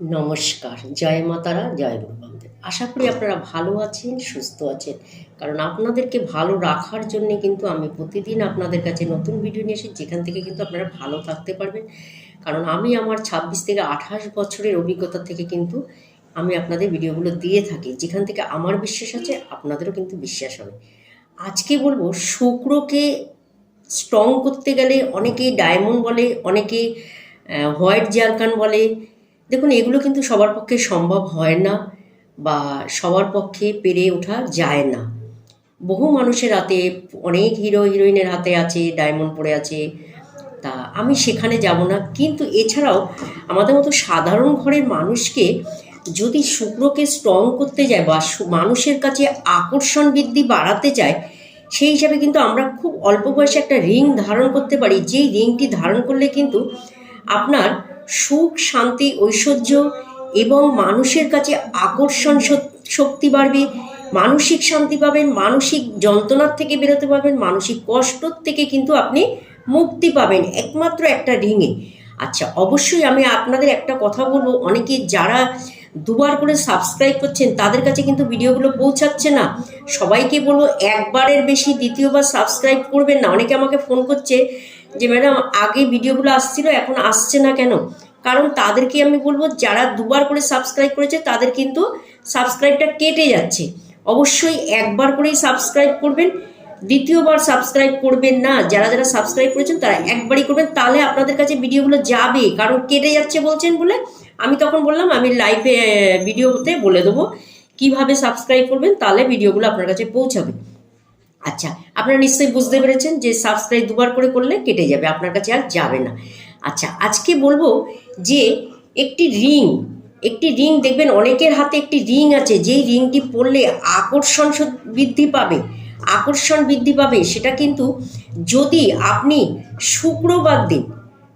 নমস্কার, জয় মাতারা, জয় গুরুবামদেব আশা করি আপনারা ভালো আছেন, সুস্থ আছেন। কারণ আপনাদেরকে ভালো রাখার জন্যে কিন্তু আমি প্রতিদিন আপনাদের কাছে নতুন ভিডিও নিয়ে এসে যেখান থেকে কিন্তু আপনারা ভালো থাকতে পারবেন। কারণ আমি আমার ছাব্বিশ থেকে আঠাশ বছরের অভিজ্ঞতা থেকে কিন্তু আমি আপনাদের ভিডিওগুলো দিয়ে থাকি, যেখান থেকে আমার বিশ্বাস আছে, আপনাদেরও কিন্তু বিশ্বাস হবে। আজকে বলব, শুক্রকে স্ট্রং করতে গেলে অনেকে ডায়মন্ড বলে অনেকে হোয়াইট জারকান বলে দেখুন, এগুলো কিন্তু সবার পক্ষে সম্ভব হয় না বা সবার পক্ষে পেরে ওঠা যায় না। বহু মানুষের হাতে, অনেক হিরো, হিরোইনের হাতে আছে, ডায়মন্ড পড়ে আছে। তা আমি সেখানে যাব না। কিন্তু এছাড়াও আমাদের মতো সাধারণ ঘরের মানুষকে যদি শুক্রকে স্ট্রং করতে যায় বা মানুষের কাছে আকর্ষণ বৃদ্ধি বাড়াতে চায় সেই হিসাবে কিন্তু আমরা খুব অল্প বয়সে একটা রিং ধারণ করতে পারি। যেই রিংটি ধারণ করলে কিন্তু আপনার সুখ, শান্তি, ঐশ্বর্য এবং মানুষের কাছে আকর্ষণ শক্তি বাড়বে। মানসিক শান্তি পাবেন, মানসিক যন্ত্রণার থেকে বেরোতে পারবেন, মানসিক কষ্টর থেকে কিন্তু আপনি মুক্তি পাবেন, একমাত্র একটা রিংয়ে আচ্ছা অবশ্যই আমি আপনাদের একটা কথা বলব। অনেকে যারা দুবার করে সাবস্ক্রাইব করছেন, তাদের কাছে কিন্তু ভিডিওগুলো পৌঁছাচ্ছে না। সবাইকে বলব, একবারের বেশি দ্বিতীয়বার সাবস্ক্রাইব করবেন না। অনেকে আমাকে ফোন করছে যে ম্যাডাম, আগে ভিডিওগুলো আসছিল, এখন আসছে না কেন? কারণ তাদেরকে আমি বলব, যারা দুবার করে সাবস্ক্রাইব করেছে, তাদের কিন্তু সাবস্ক্রাইবটা কেটে যাচ্ছে। অবশ্যই একবার করেই সাবস্ক্রাইব করবেন। দ্বিতীয়বার সাবস্ক্রাইব করবেন না, যারা যারা সাবস্ক্রাইব করেছেন, তারা একবারই করবেন। তাহলে আপনাদের কাছে ভিডিওগুলো যাবে। কারণ কেটে যাচ্ছে বলছেন বলে আমি তখন বললাম, আমি লাইভে ভিডিওতে বলে দেবো। কীভাবে সাবস্ক্রাইব করবেন, তাহলে ভিডিওগুলো আপনার কাছে পৌঁছাবে। আচ্ছা আপনারা নিশ্চয়ই বুঝতে পেরেছেন যে সাবস্ক্রাইব দুবার করে করলে কেটে যাবে, আপনার কাছে আর যাবে না। আচ্ছা আজকে বলব যে একটি রিং একটি রিং দেখবেন অনেকের হাতে একটি রিং আছে, যেই রিংটি পরলে আকর্ষণ বৃদ্ধি পাবে, আকর্ষণ বৃদ্ধি পাবে, সেটা কিন্তু যদি আপনি শুক্রবার দিন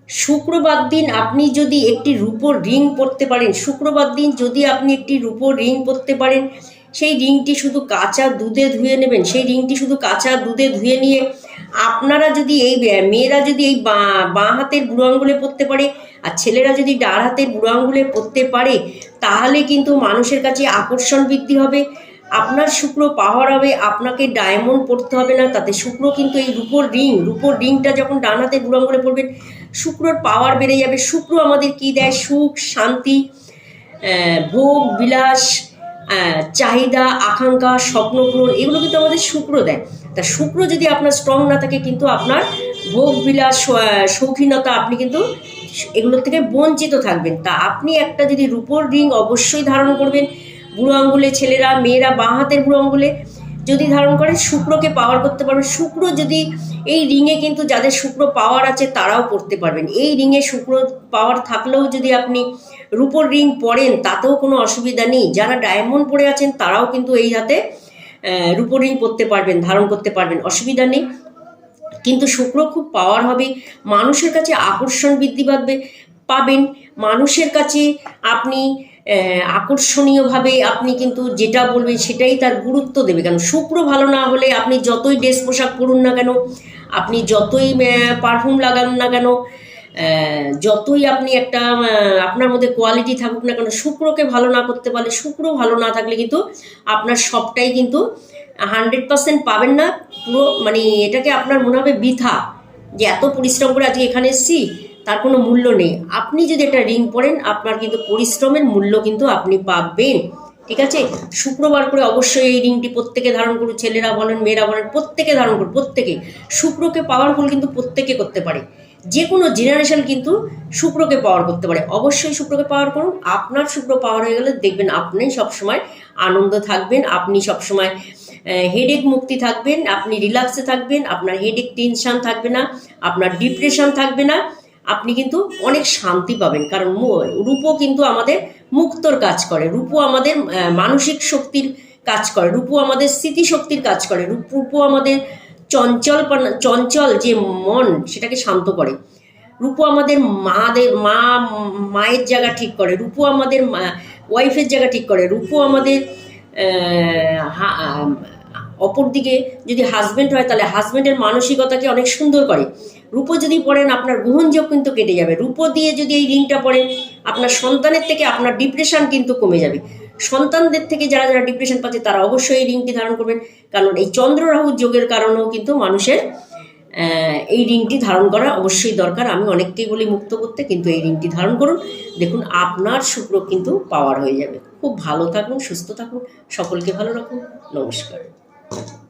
শুক্রবার দিন আপনি যদি একটি রূপোর রিং পরতে পারেন, শুক্রবার দিন যদি আপনি একটি রূপোর রিং পরতে পারেন সেই রিংটি শুধু কাঁচা দুধে ধুয়ে নেবেন, সেই রিংটি শুধু কাঁচা দুধে ধুয়ে নিয়ে আপনারা যদি এই মেয়েরা যদি এই বাঁ হাতের বুড়ো আঙ্গুলে পরতে পারে আর ছেলেরা যদি ডার হাতের বুড়ো আঙ্গুলে পরতে পারে, তাহলে কিন্তু মানুষের কাছে আকর্ষণ বৃদ্ধি হবে। আপনার শুক্র পাওয়ার হবে, আপনাকে ডায়মন্ড পড়তে হবে না, তাতে শুক্র কিন্তু এই রূপোর রিং, রূপোর রিংটা যখন ডান হাতে বুড়ো আঙ্গুলে পড়বেন শুক্রর পাওয়ার বেড়ে যাবে। শুক্র আমাদের কি দেয়? সুখ, শান্তি ভোগ, বিলাস চাহিদা আকাঙ্ক্ষা স্বপ্ন পূরণ এগুলো কিন্তু আমাদের শুক্র দেয়। তা শুক্র যদি আপনার স্ট্রং না থাকে কিন্তু আপনার ভোগ বিলাস আহ, শৌখিনতা আপনি কিন্তু এগুলোর থেকে বঞ্চিত থাকবেন। তা আপনি একটা যদি রূপোর রিং অবশ্যই ধারণ করবেন। বুড়ো আঙ্গুলে ছেলেরা মেয়েরা বাঁ হাতের বুড়ো আঙ্গুলে যদি ধারণ করেন শুক্রকে পাওয়ার করতে পারবেন। শুক্র যদি এই রিংয়ে কিন্তু যাদের শুক্র পাওয়ার আছে তারাও পড়তে পারবেন। এই রিংয়ে শুক্র পাওয়ার থাকলেও যদি আপনি রূপোর রিং পরেন তাতেও কোনো অসুবিধা নেই। যারা ডায়মন্ড পরে আছেন, তারাও কিন্তু এই হাতে রূপোর রিং পরতে পারবেন, ধারণ করতে পারবেন, অসুবিধা নেই। কিন্তু শুক্র খুব পাওয়ার হবে, মানুষের কাছে আকর্ষণ বৃদ্ধি পাবে, পাবেন। মানুষের কাছে আপনি আকর্ষণীয়ভাবে আপনি কিন্তু যেটা বলবেন সেটাই তার গুরুত্ব দেবে। কেন শুক্র ভালো না হলে আপনি যতই ড্রেস পোশাক পরুন না কেন আপনি যতই পারফিউম লাগান না কেন যতই আপনি একটা আপনার মধ্যে কোয়ালিটি থাকুক না কেন, শুক্রকে ভালো না করতে পারলে শুক্র ভালো না থাকলে কিন্তু আপনার সবটাই কিন্তু হান্ড্রেড পার্সেন্ট পাবেন না। পুরো মানে এটাকে আপনার মনে হবে বৃথা, যে এত পরিশ্রম করে আজকে এখানে এসেছি, তার কোনো মূল্য নেই। আপনি যদি একটা রিং পরেন, আপনার কিন্তু পরিশ্রমের মূল্য কিন্তু আপনি পাবেন। ঠিক আছে? শুক্রবার করে অবশ্যই এই রিংটি প্রত্যেকে ধারণ করুন। ছেলেরা বলেন, মেয়েরা বলেন, প্রত্যেকে ধারণ করুন, প্রত্যেকে। শুক্রকে পাওয়ারফুল কিন্তু প্রত্যেকে করতে পারে। যে কোনো জেনারেশন কিন্তু শুক্রকে পাওয়ার করতে পারে। অবশ্যই শুক্রকে পাওয়ার করুন। আপনার শুক্র পাওয়ার হয়ে গেলে দেখবেন আপনি সবসময় আনন্দ থাকবেন, আপনি সবসময় হেডেক মুক্তি থাকবেন, আপনি রিল্যাক্সে থাকবেন, আপনার হেডেক টেনশান থাকবে না, আপনার ডিপ্রেশন থাকবে না। আপনি কিন্তু অনেক শান্তি পাবেন। কারণ রূপও কিন্তু আমাদের মুক্তর কাজ করে, রূপো আমাদের মানসিক শক্তির কাজ করে, রূপো আমাদের স্মৃতিশক্তির কাজ করে, রূপ আমাদের চঞ্চল চঞ্চল যে মন, সেটাকে শান্ত করে। রূপো আমাদের মাদের, মা, মায়ের জায়গা ঠিক করে, রূপো আমাদের ওয়াইফের জায়গা ঠিক করে, রূপো আমাদের অপরদিকে যদি হাজব্যান্ড হয়, তাহলে হাজব্যান্ডের মানসিকতাকে অনেক সুন্দর করে। রূপো যদি পড়েন, আপনার গ্রহণযোগ কিন্তু কেটে যাবে। রূপো দিয়ে যদি এই রিংটা পরেন আপনার সন্তানের থেকে আপনার ডিপ্রেশন কিন্তু কমে যাবে। সন্তানদের থেকে যারা যারা ডিপ্রেশন পাচ্ছে, তারা অবশ্যই এই রিংটি ধারণ করবেন। কারণ এই চন্দ্র রাহু যোগের কারণেও কিন্তু মানুষের এই রিংটি ধারণ করা অবশ্যই দরকার। আমি অনেককেই বলি মুক্ত করতে, কিন্তু এই রিংটি ধারণ করুন। দেখুন, আপনার শুক্র কিন্তু পাওয়ার হয়ে যাবে। খুব ভালো থাকুন, সুস্থ থাকুন। সকলকে ভালো রাখুন। নমস্কার। Thank you.